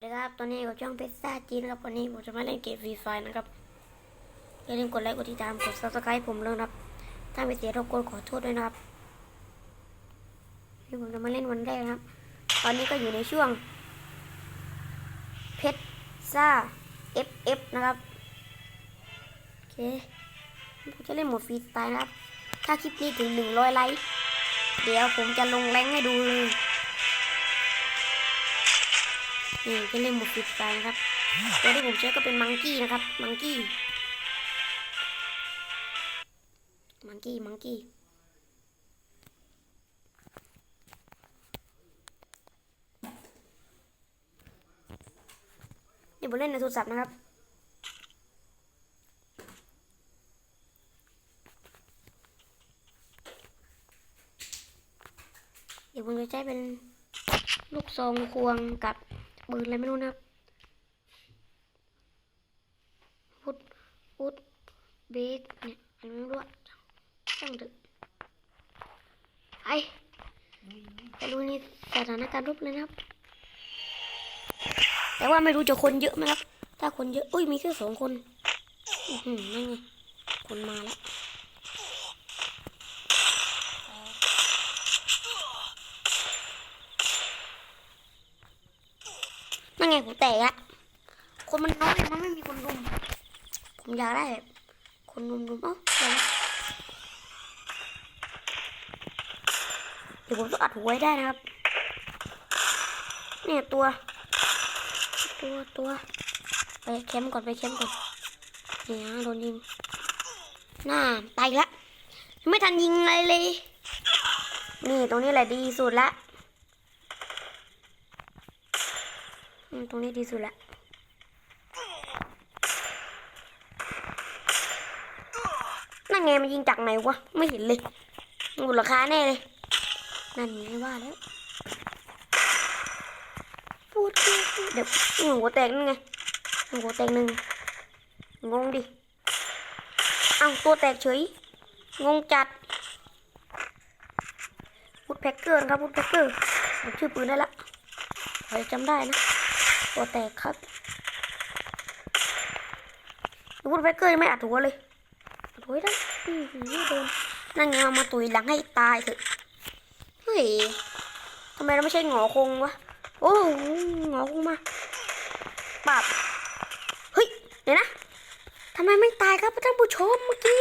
สวัสดีครับ ตอนนี้กับช่องเพชรซ่าจีนครับ วันนี้ผมจะมาเล่นเกมฟรีไฟนะครับ อย่าลืมกดไลค์ กดติดตาม กด subscribe ผมเลยนะครับ ถ้าไม่เสียทุกคนขอโทษด้วยนะครับ นี่ผมจะมาเล่นวันแรกนะครับ ตอนนี้ก็อยู่ในช่วง เพชรซ่า FF นะครับ โอเค ผมจะเล่นโหมดฟรีสไตล์นะครับ ถ้าคลิปนี้ถึง 100 ไลค์ เดี๋ยวผมจะลงแรงให้ดูเลย นี่จะเล่นหมดฟิตไปนะครับตัวที่ผมใช้ก็เป็นมังกี้นะครับ มังกี้ มังกี้ มังกี้เดี๋ยวผมเล่นในโทรศัพท์นะครับเดี๋ยวผมจะใช้เป็นลูกซองควงกับ ปืนอะไรไม่รู้นะครับพุดพุดเบรกเนี่ยอะไรไม่รู้อะช่างเถอะไปไปดูนี่สถานการณ์รบเลยนะครับ แต่ว่าไม่รู้จะคนเยอะไหมครับ ถ้าคนเยอะ อุ้ยมีแค่สองคน อือนั่นไงคนมาแล้ว ไงผมแตกละคนมันน้อยมันไม่มีคนรุมผมอยากได้แบบคนรุมรุมเอ้าเดี๋ยวผมต้องอัดหัวไว้ได้นะครับ เนี่ยตัว ตัวตัวไปแคมก่อนไปแคมก่อนเนี่ยโดนยิงน่าตายละไม่ทันยิงอะไรเลย นี่ตรงนี้แหละดีสุดละ อืม ตรงนี้ดีสุดละนั่นไงมันยิงจากไหนวะ ไม่เห็นเลยมูลค่าแน่เลย นั่นไงว่าแล้วพูดเดี๋ยวหัวแตกนั่นไงหัวแตกหนึ่งงงดิเอาตัวแตกเฉย งงจัดพูดแพ็กเกอร์ครับพูดแพ็กเกอร์ผมชื่อปืนได้ละใครจำได้นะ ตัวแตกครับพูดแพ็กเกอร์ยังไม่อัดหัวเลยอัดหัวได้อืมโดนนั่นไงเอามาตุยหลังให้ตายเถอะ เฮ้ยทำไมเราไม่ใช่หงอคงวะ โอ้หงอคงมาปับเฮ้ย เดี๋ยวนะทำไมไม่ตายครับท่านผู้ชมเมื่อกี้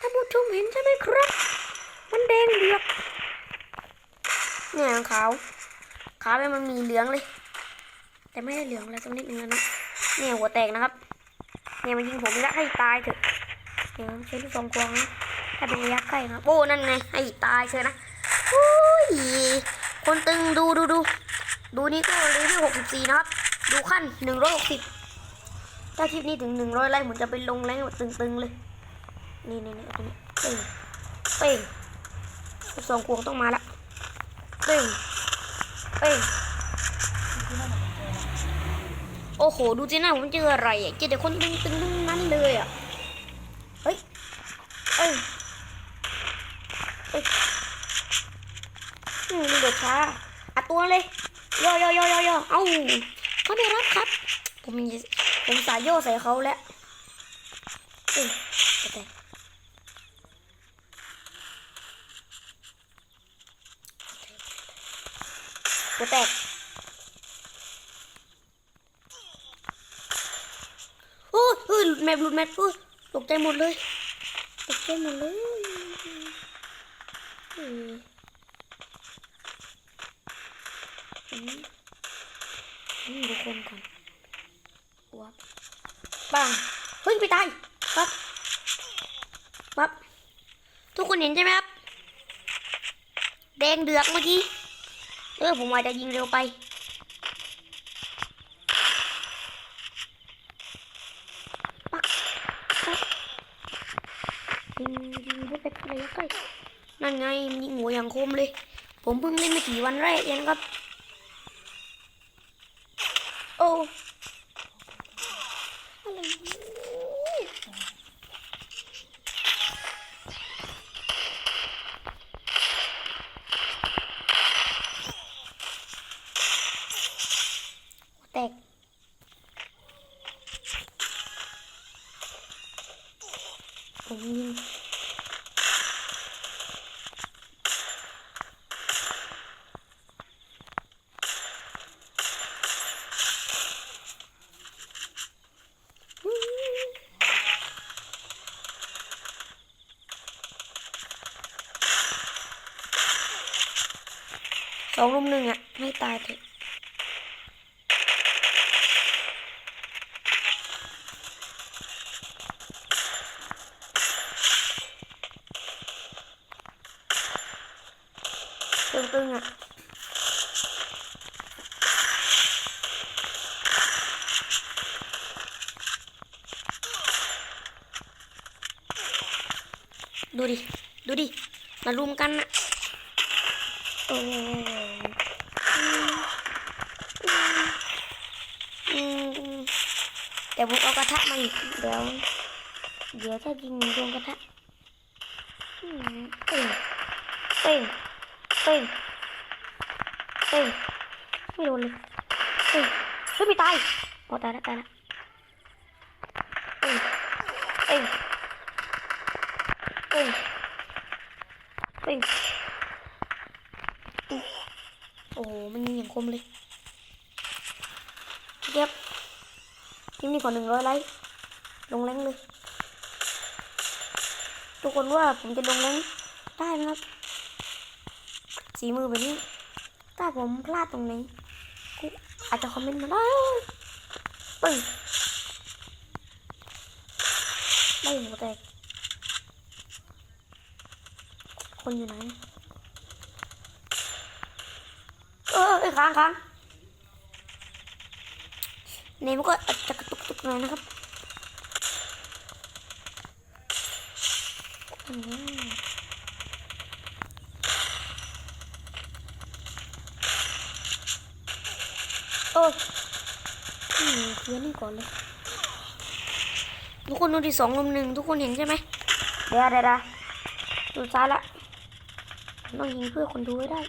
ท่านผู้ชมเห็นใช่ไหมครับ มันแดงเดือกเนี่ยขาว ขาวเลยมันมีเหลืองเลย แต่ไม่ได้เหลืองอะไรตรงนิดนึงแล้วนะเนี่ยหัวแตกนะครับเนี่ยมันยิงผมแล้วให้ตายเถอะเดี๋ยวใช้ลูกซองควงนะถ้าเป็นระยะใกล้นะโอ้นั่นไงให้ตายเชียนะโอ้ยคนตึงดูดูดูดูนี่ก็เลเวลหกสิบสี่นะครับ ดูขั้นหนึ่งร้อยหกสิบถ้าคลิปนี้ถึงหนึ่งร้อยไลค์ผมจะไปลงแรงแบบตึงๆเลย นี่นี่นี่ตรงนี้เป้งเป้งลูกซองควงต้องมาละเป้งเป้ง อ้โห ดูสิหน้าผมเจออะไรอะเจอแต่คนตึงตึงทั้งนั้นเลยอะ เฮ้ย เอ้ยเอ้ยอืมเดือดช้าอัดตัวเลยย่อย่อย่อย่อย่อเอ้าเขาไม่รับครับ ผมผมสายย่อใส่เขาแล้วเอ้ยแต่แตก โอ้ย เฮ้ยหลุดแมปหลุดแมปโอ้ยตกใจหมดเลยตกใจหมดเลยเฮ้ยอืมอืมดูคนก่อนวับปังเฮ้ยไปตายปั๊บปั๊บทุกคนเห็นใช่ไหมครับ แดงเดือกเมื่อกี้เออผมอาจจะยิงเร็วไป ยิงยิงให้เป็นระยะใกล้ นั่นไงมันยิงหัวอย่างคมเลย ผมเพิ่งเล่นไม่กี่วันแรกเองครับ โอ้เนี่ยหัวแตก ผมยิงส องรุมหนึ่งอะให้ตายเถอะตึงๆอะดูดิ ดูดิ มารุมกันนะ เดี๋ยวผมเอากระทะมาอีกเดี๋ยว เดี๋ยวถ้ายิงโดนกระทะอืมเป่งเป่งเป่งเป่งไม่โดนเลยเป่งเฮ้ยไม่ตายอ๋อตายแล้วตายแล้วเป่งเป่งเป่งเป่งอืม โอ้โหมันยิงอย่างคมเลยเก็บคลิปนี้ก่อหนึ่งร้อยไลค์ลงแรงเลย ทุกคนว่าผมจะลงแรงได้ไหมครับ สีมือแบบนี้ถ้าผมพลาดตรงไหนกูอาจจะคอมเมนต์มาได้ปึ้งไม่หัวแตกคนอยู่ไหน เออเออ ค้างค้างเนมก็อาจจะกระตุกตุกหน่อยนะครับโอ้ยเคลียร์นี่ก่อนเลยทุกคนดูที่สองลมหนึ่งทุกคนเห็นใช่ไหมเดี๋ยวเดี๋ยวเดี๋ยวดูซ้ายละต้องยิงเพื่อคนดูให้ได้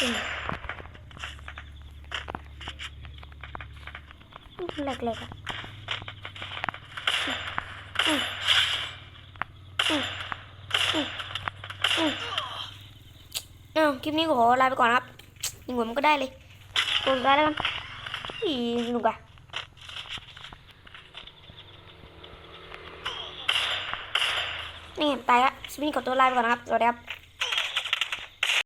อืม แหลกๆอะอืมอืมอืมอืมเอ้าคลิปนี้ก็ขอลาไปก่อนนะครับยิงผมก็ได้เลยตัวสุดท้ายแล้วกันอีสนุกอะนี่ตายละคลิปนี้ขอตัวลาไปก่อนนะครับ สวัสดีครับ